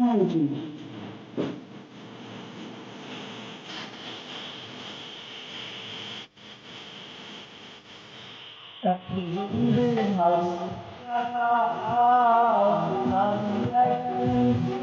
Handy. Các vị hương hồng, các cao hồng, hồng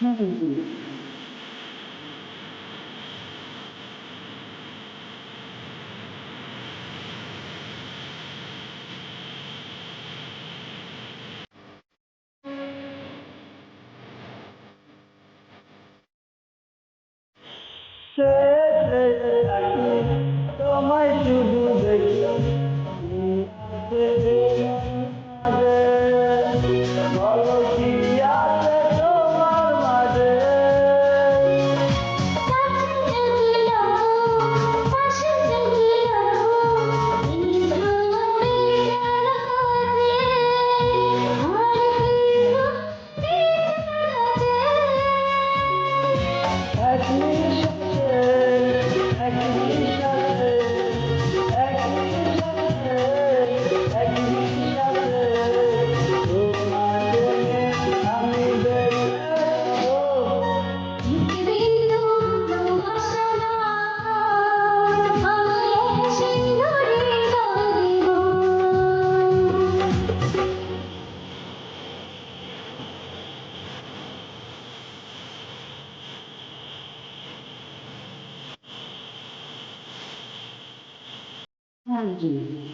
Hmm. Say. You.